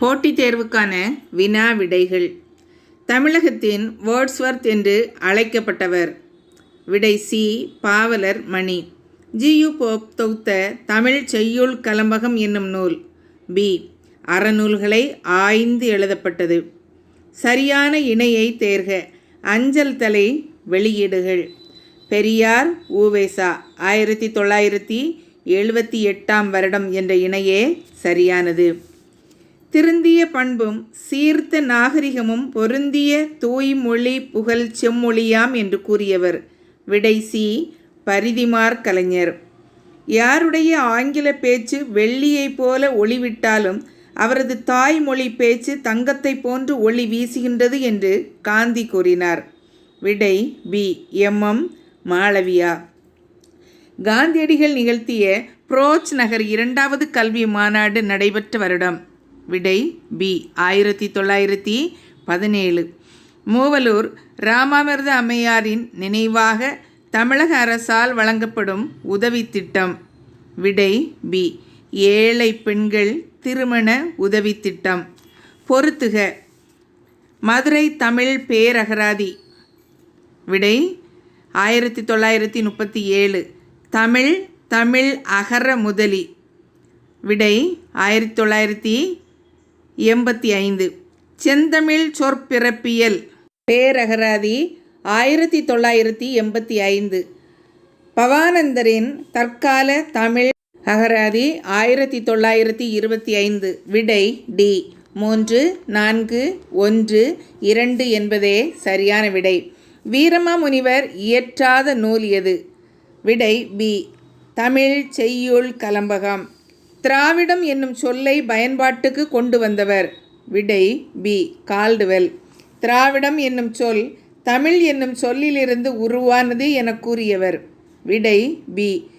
போட்டித் தேர்வுக்கான வினா விடைகள் தமிழகத்தின் வேர்ட்ஸ்வர்த் என்று அழைக்கப்பட்டவர். விடை சி பாவலர் மணி. ஜியு போப் தொகுத்த தமிழ் செய்யுள் கலம்பகம் என்னும் நூல். பி அறநூல்களை ஆய்ந்து எழுதப்பட்டது. சரியான இணையை தேர்க அஞ்சல் தலை வெளியீடுகள். பெரியார் ஊவேசா ஆயிரத்தி தொள்ளாயிரத்தி எழுபத்தி எட்டாம் வருடம் என்ற இணையே சரியானது. திருந்திய பண்பும் சீர்த்த நாகரிகமும் பொருந்திய தூய்மொழி புகழ் செம்மொழியாம் என்று கூறியவர். விடை சி. பரிதிமார் கலைஞர். யாருடைய ஆங்கில பேச்சு வெள்ளியைப் போல ஒளிவிட்டாலும் அவரது தாய்மொழி பேச்சு தங்கத்தைப் போன்று ஒளி வீசுகின்றது என்று காந்தி கூறினார். விடை பி. எம்எம் மாளவியா. காந்தியடிகள் நிகழ்த்திய புரோச் நகர் இரண்டாவது கல்வி மாநாடு நடைபெற்ற வருடம். விடை பி. ஆயிரத்தி தொள்ளாயிரத்தி பதினேழு. மூவலூர் ராமாமிர்த அம்மையாரின் நினைவாக தமிழக அரசால் வழங்கப்படும் உதவி திட்டம். விடை பி. ஏழை பெண்கள் திருமண உதவி திட்டம். பொருத்துக மதுரை தமிழ் பேரகராதி. விடை ஆயிரத்தி தொள்ளாயிரத்தி முப்பத்தி ஏழு. தமிழ் தமிழ் அகர முதலி. விடை ஆயிரத்தி தொள்ளாயிரத்தி எண்பத்தி ஐந்து. செந்தமிழ் சொற்பிறப்பியல். பேரகராதி ஆயிரத்தி தொள்ளாயிரத்தி எண்பத்தி ஐந்து. பவானந்தரின் தற்கால தமிழ் அகராதி ஆயிரத்தி தொள்ளாயிரத்தி இருபத்தி ஐந்து. விடை டி. மூன்று நான்கு ஒன்று இரண்டு என்பதே சரியான விடை. வீரமாமுனிவர் இயற்றாத நூல் எது? விடை பி. தமிழ் செய்யுள் கலம்பகம். திராவிடம் என்னும் சொல்லை பயன்பாட்டுக்கு கொண்டு வந்தவர். விடை பி. கால்டுவெல். திராவிடம் என்னும் சொல் தமிழ் என்னும் சொல்லிலிருந்து உருவானது என கூறியவர். விடை பி.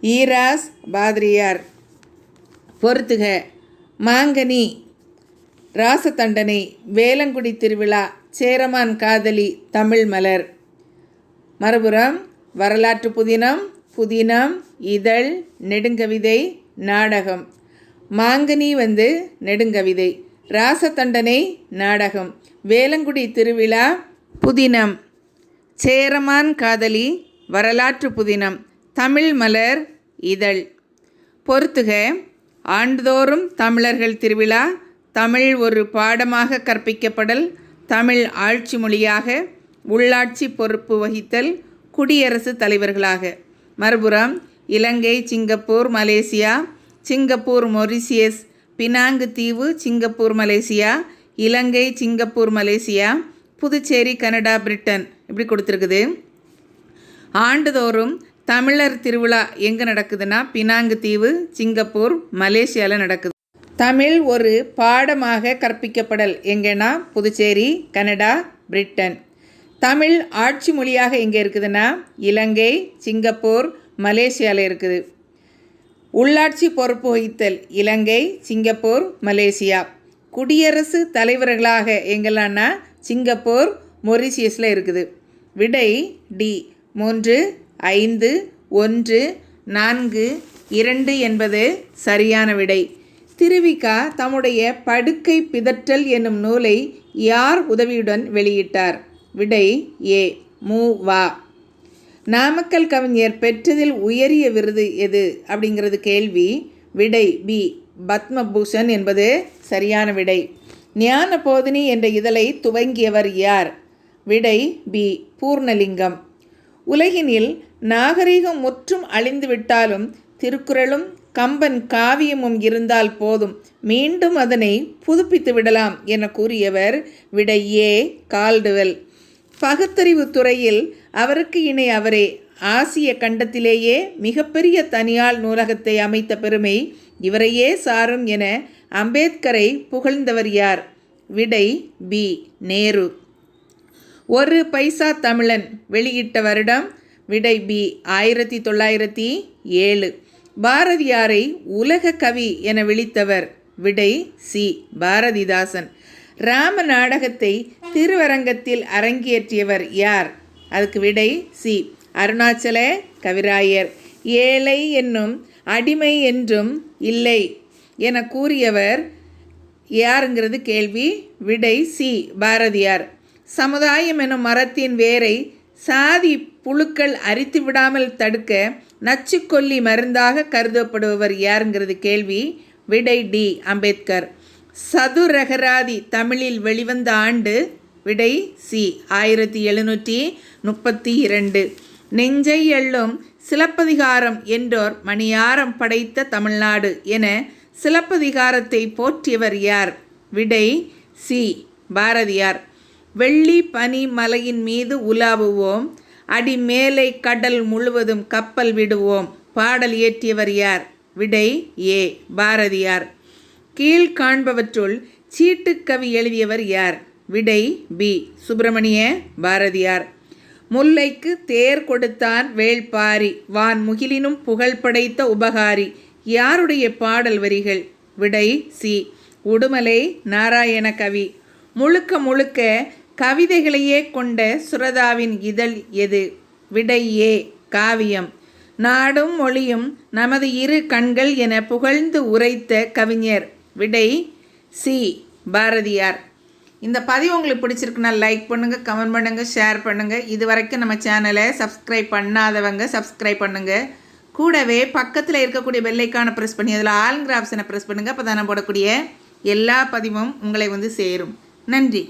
ஈராஸ் பாதிரியார். பொறுத்துக. மாங்கனி. ராசதண்டனை. வேலங்குடி திருவிழா. சேரமான் காதலி தமிழ் மலர். மறுபுறம் வரலாற்று புதினம் புதினம் இதழ் நெடுங்கவிதை நாடகம். மாங்கனி வந்து நெடுங்கவிதை. ராசதண்டனை நாடகம். வேலங்குடி திருவிழா புதினம். சேரமான் காதலி வரலாற்று புதினம். தமிழ் மலர் இதழ். பொறுத்துக ஆண்டுதோறும் தமிழர்கள் திருவிழா தமிழ் ஒரு பாடமாக கற்பிக்கப்படல் தமிழ் ஆட்சி மொழியாக உள்ளாட்சி பொறுப்பு வகித்தல் குடியரசு தலைவர்களாக. மறுபுறம் Ilangai Singapore Malaysia Singapore Mauritius Penang தீவு Singapore Malaysia Ilangai Singapore Malaysia Puducherry Canada Britain. இப்படி கொடுத்துருக்குது. ஆண்டுதோறும் தமிழர் திருவிழா எங்கே நடக்குதுன்னா பினாங்கு தீவு சிங்கப்பூர் மலேசியாவில் நடக்குது. தமிழ் ஒரு பாடமாக கற்பிக்கப்படல் எங்கன்னா புதுச்சேரி கனடா பிரிட்டன். தமிழ் ஆட்சி மொழியாக எங்கே இருக்குதுன்னா இலங்கை சிங்கப்பூர் மலேசியாவில் இருக்குது. உள்ளாட்சி பொறுப்பு வகித்தல் இலங்கை சிங்கப்பூர் மலேசியா. குடியரசு தலைவர்களாக எங்கெல்லாம்னா சிங்கப்பூர் மொரிசியஸில் இருக்குது. விடை டி. மூன்று ஐந்து ஒன்று நான்கு இரண்டு என்பது சரியான விடை. திருவிகா தம்முடைய படுக்கை பிதற்றல் என்னும் நூலை யார் உதவியுடன் வெளியிட்டார்? விடை ஏ. மு. வா. நாமக்கல் கவிஞர் பெற்றதில் உயரிய விருது எது? அப்படிங்கிறது கேள்வி. விடை பி. பத்மபூஷன் என்பது சரியான விடை. ஞான போதினி என்ற இதழை துவங்கியவர் யார்? விடை பி. பூர்ணலிங்கம். உலகினில் நாகரிகம் முற்றும் அழிந்துவிட்டாலும் திருக்குறளும் கம்பன் காவியமும் இருந்தால் போதும். மீண்டும் அதனை புதுப்பித்து விடலாம் என கூறியவர் விடை ஏ. கால்டுவெல். பகுத்தறிவு துறையில் அவருக்கு இணை அவரே. ஆசிய கண்டத்திலேயே மிகப்பெரிய தனியால் நூலகத்தை அமைத்த பெருமை இவரையே சாரும் என அம்பேத்கரை புகழ்ந்தவர் யார்? விடை பி. நேரு. ஒரு பைசா தமிழன் வெளியிட்ட வருடம் விடை பி. ஆயிரத்தி தொள்ளாயிரத்தி ஏழு. பாரதியாரை உலக கவி என விழித்தவர் விடை சி. பாரதிதாசன். ராம நாடகத்தை திருவரங்கத்தில் அரங்கேற்றியவர் யார்? அதுக்கு விடை சி. அருணாச்சல கவிராயர். ஏழை என்னும் அடிமை என்றும் இல்லை என கூறியவர் யாருங்கிறது கேள்வி? விடை சி. பாரதியார். சமுதாயம் எனும் மரத்தின் வேரை சாதி புழுக்கள் அரித்து விடாமல் தடுக்க நச்சுக்கொல்லி மருந்தாக கருதப்படுபவர் யாருங்கிறது கேள்வி? விடை டி. அம்பேத்கர். சதுரகராதி தமிழில் வெளிவந்த ஆண்டு விடை சி ஆயிரத்தி எழுநூற்றி முப்பத்தி இரண்டு நெஞ்சை எள்ளும் சிலப்பதிகாரம் என்றோர் மணியாரம் படைத்த தமிழ்நாடு என சிலப்பதிகாரத்தை போற்றியவர் யார்? விடை சி பாரதியார். வெள்ளி பனி மலையின் மீது உலாவுவோம் அடி மேலை கடல் முழுவதும் கப்பல் விடுவோம் பாடல் இயற்றியவர் யார்? விடை ஏ பாரதியார். கீழ் காண்பவற்றுள் சீட்டுக்கவி எழுதியவர் யார்? விடை பி. சுப்பிரமணிய பாரதியார். முல்லைக்கு தேர் கொடுத்தான் வேள்பாரி வான் முகிலினும் புகழ் படைத்த உபகாரி. யாருடைய பாடல் வரிகள்? விடை சி. உடுமலை நாராயண கவி. முழுக்க முழுக்க கவிதைகளையே கொண்ட சுரதாவின் இதழ் எது? விடை ஏ. காவியம். நாடும் மொழியும் நமது இரு கண்கள் என புகழ்ந்து உரைத்த கவிஞர் விடை சி பாரதியார். இந்த பதிவு உங்களுக்கு பிடிச்சிருக்குன்னா லைக் பண்ணுங்கள் கமெண்ட் பண்ணுங்கள் ஷேர் பண்ணுங்கள் இது வரைக்கும் நம்ம சேனலை சப்ஸ்கிரைப் பண்ணாதவங்க சப்ஸ்கிரைப் பண்ணுங்கள் கூடவே பக்கத்தில் இருக்கக்கூடிய பெல்லைக்கான ப்ரெஸ் பண்ணி அதில் ஆளுங்கிற ஆப்ஷனை ப்ரெஸ் பண்ணுங்கள் அப்போ தான் போடக்கூடிய எல்லா பதிவும் உங்களை வந்து சேரும். நன்றி.